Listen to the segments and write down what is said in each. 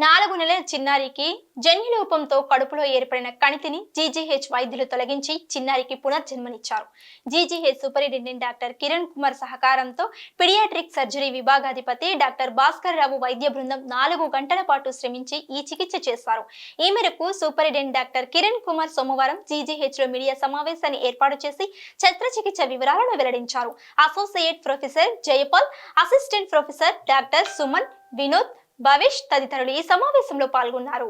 నాలుగు నెలల చిన్నారికి జన్యులోపంతో కడుపులో ఏర్పడిన కణితిని జీజీహెచ్ వైద్యులు తొలగించి చిన్నారికి పునర్జన్మనిచ్చారు. GGH superintendent doctor Kiran Kumar సహకారంతో పిడియాట్రిక్ సర్జరీ విభాగాధిపతి డాక్టర్ భాస్కర్ రావు వైద్య బృందం నాలుగు గంటల పాటు శ్రమించి ఈ చికిత్స చేశారు. ఈ మేరకు సూపరింటెండెంట్ డాక్టర్ కిరణ్ కుమార్ సోమవారం జీజీహెచ్లో మీడియా సమావేశాన్ని ఏర్పాటు చేసి శస్త్రచికిత్స వివరాలను వెల్లడించారు. Associate professor Jayapal assistant professor doctor Suman Vinod Bhavesh తదితరులు ఈ సమావేశంలో పాల్గొన్నారు.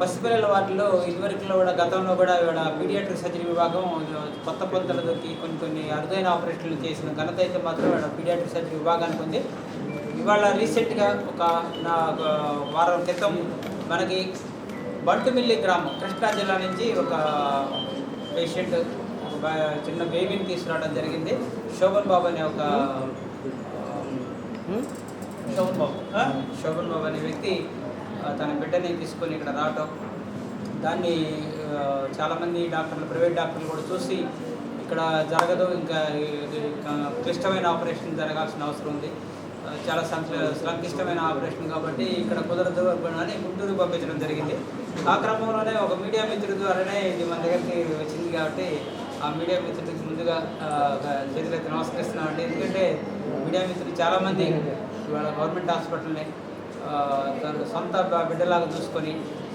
పసిపిల్లల వాటిలో ఇదివరకులో కూడా గతంలో కూడా ఇక్కడ పీడియాట్రిక్ సర్జరీ విభాగం కొత్త పొంతలకి కొన్ని కొన్ని అరుదైన ఆపరేషన్లు చేసిన ఘనత అయితే మాత్రం ఇక్కడ పీడియాట్రిక్ సర్జరీ విభాగానికి ఉంది. ఇవాళ రీసెంట్గా ఒక నా ఒక వారం క్రితం మనకి బంటుమిల్లి గ్రామం కృష్ణా జిల్లా నుంచి ఒక పేషెంట్ చిన్న బేబీని తీసుకురావడం జరిగింది. శోభన్ బాబు అనే ఒక శోభన్ బాబు? శోభన్ బాబు అనే వ్యక్తి తన బిడ్డని తీసుకొని ఇక్కడ రావటం దాన్ని చాలామంది డాక్టర్లు ప్రైవేట్ డాక్టర్లు కూడా చూసి ఇక్కడ జరగదు ఇంకా క్లిష్టమైన ఆపరేషన్ జరగాల్సిన అవసరం ఉంది. చాలా సంక్ల సంక్లిష్టమైన ఆపరేషన్ కాబట్టి ఇక్కడ కుదరదు అని గుంటూరు పంపించడం జరిగింది. ఆ క్రమంలోనే ఒక మీడియా మిత్రుడి ద్వారానే ఇది మన దగ్గరికి వచ్చింది కాబట్టి ఆ మీడియా మిత్రుడికి ముందుగా చేతులెత్తి నమస్కరిస్తున్నామండి. ఎందుకంటే మీడియా మిత్రులు చాలామంది ఇవాళ గవర్నమెంట్ హాస్పిటల్ని తన సొంత బిడ్డలాగా చూసుకొని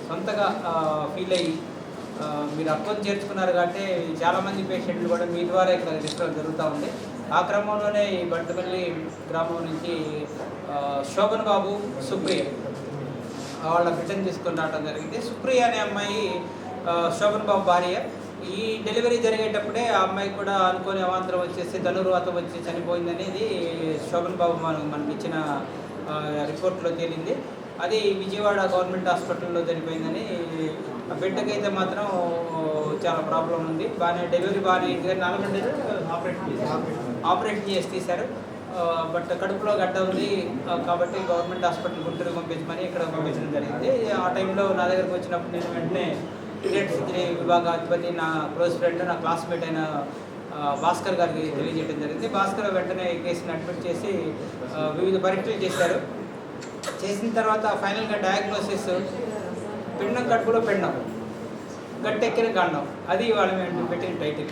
సొంతగా ఫీల్ అయ్యి మీరు అకౌంట్ చేర్చుకున్నారు కాబట్టి చాలామంది పేషెంట్లు కూడా మీ ద్వారా ఇక్కడ రిఫర్ జరుగుతూ ఉంది. ఆ క్రమంలోనే ఈ బంటపల్లి గ్రామం నుంచి శోభన్ బాబు సుప్రియ వాళ్ళ బిడ్డను తీసుకుని రావడం జరిగింది. సుప్రియ అనే అమ్మాయి శోభన్ బాబు భార్య. ఈ డెలివరీ జరిగేటప్పుడే ఆ అమ్మాయి కూడా అనుకోని అవాంతరం వచ్చేసి ధనుర్వాతం వచ్చి చనిపోయింది అనేది శోభన్ బాబు మనకు మనకి ఇచ్చిన రిపోర్ట్లో తేలింది. అది విజయవాడ గవర్నమెంట్ హాస్పిటల్లో చనిపోయిందని బిడ్డకైతే మాత్రం చాలా ప్రాబ్లం ఉంది. బాగానే డెలివరీ బాగానే అయింది. నాలుగు గంటలు ఆపరేషన్ చేశారు. ఆపరేషన్ చేసి తీశారు. బట్ కడుపులో గడ్డ ఉంది. కాబట్టి గవర్నమెంట్ హాస్పిటల్ గుంటూరు పంపించమని ఇక్కడ పంపించడం జరిగింది. ఆ టైంలో నా దగ్గరకు వచ్చినప్పుడు నేను వెంటనే పీరియడ్ విభాగ విభాగాధిపతి నా క్లోజ్ ఫ్రెండ్ నా క్లాస్మేట్ అయిన భాస్కర్ గారికి తెలియజేయడం జరిగింది. భాస్కర్ వెంటనే కేసును అడ్మిట్ చేసి వివిధ పరీక్షలు చేశారు. చేసిన తర్వాత ఫైనల్గా డయాగ్నోసిస్ పిండం కడుపులో పిండం గట్టెక్కిన గండం. అది వాళ్ళ మేము పెట్టిన టైటిల్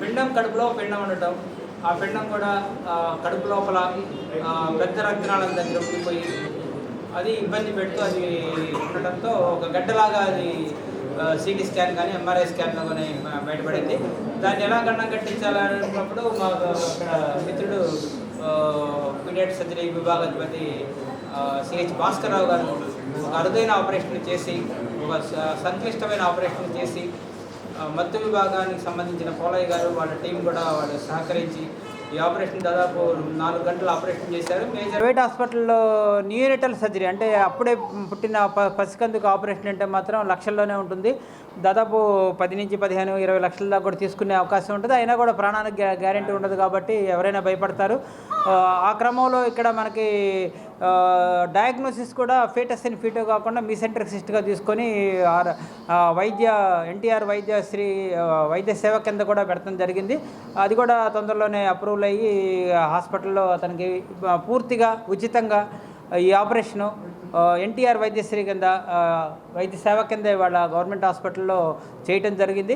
పిండం కడుపులో పిండం ఉండటం ఆ పిండం కూడా కడుపు లోపల పెద్ద రక్తనాళం దగ్గర ఉండిపోయి అది ఇబ్బంది పెడుతూ అది ఉండటంతో ఒక గడ్డలాగా అది సిటీ స్కాన్ కానీ ఎంఆర్ఐ స్కాన్లో కానీ బయటపడింది. దాన్ని ఎలా గండం కట్టించాలన్నప్పుడు మా అక్కడ మిత్రుడు పీడియాట్ సర్జరీ విభాగాధిపతి సిహెచ్ భాస్కర్ రావు గారు ఒక అరుదైన ఆపరేషన్ చేసి ఒక స- సంక్లిష్టమైన ఆపరేషన్ చేసి మత్తు విభాగానికి సంబంధించిన పోలయ్య గారు వాళ్ళ టీం కూడా వాళ్ళు సహకరించి ఈ ఆపరేషన్ దాదాపు నాలుగు గంటలు ఆపరేషన్ చేశారు. మేజర్ ప్రైవేట్ హాస్పిటల్లో న్యూరిటల్ సర్జరీ అంటే అప్పుడే పుట్టిన ప పసికందుకు ఆపరేషన్ అంటే మాత్రం లక్షల్లోనే ఉంటుంది. దాదాపు పది నుంచి పదిహేను ఇరవై లక్షల దాకా కూడా తీసుకునే అవకాశం ఉంటుంది. అయినా కూడా ప్రాణానికి గ్యా గ్యారెంటీ ఉండదు కాబట్టి ఎవరైనా భయపడతారు. ఆ క్రమంలో ఇక్కడ మనకి డయాగ్నోసిస్ కూడా ఫీటస్ అని ఫీటో కాకుండా మీసెంట్రిక్ సిస్ట్గా తీసుకొని ఆర్- వైద్య ఎన్టీఆర్ వైద్యశ్రీ వైద్య సేవ కింద కూడా పెడతాం జరిగింది. అది కూడా తొందరలోనే అప్రూవల్ అయ్యి హాస్పిటల్లో అతనికి పూర్తిగా ఉచితంగా ఈ ఆపరేషను ఎన్టీఆర్ వైద్యశ్రీ కింద వైద్య సేవ కింద ఇవాళ గవర్నమెంట్ హాస్పిటల్లో చేయటం జరిగింది.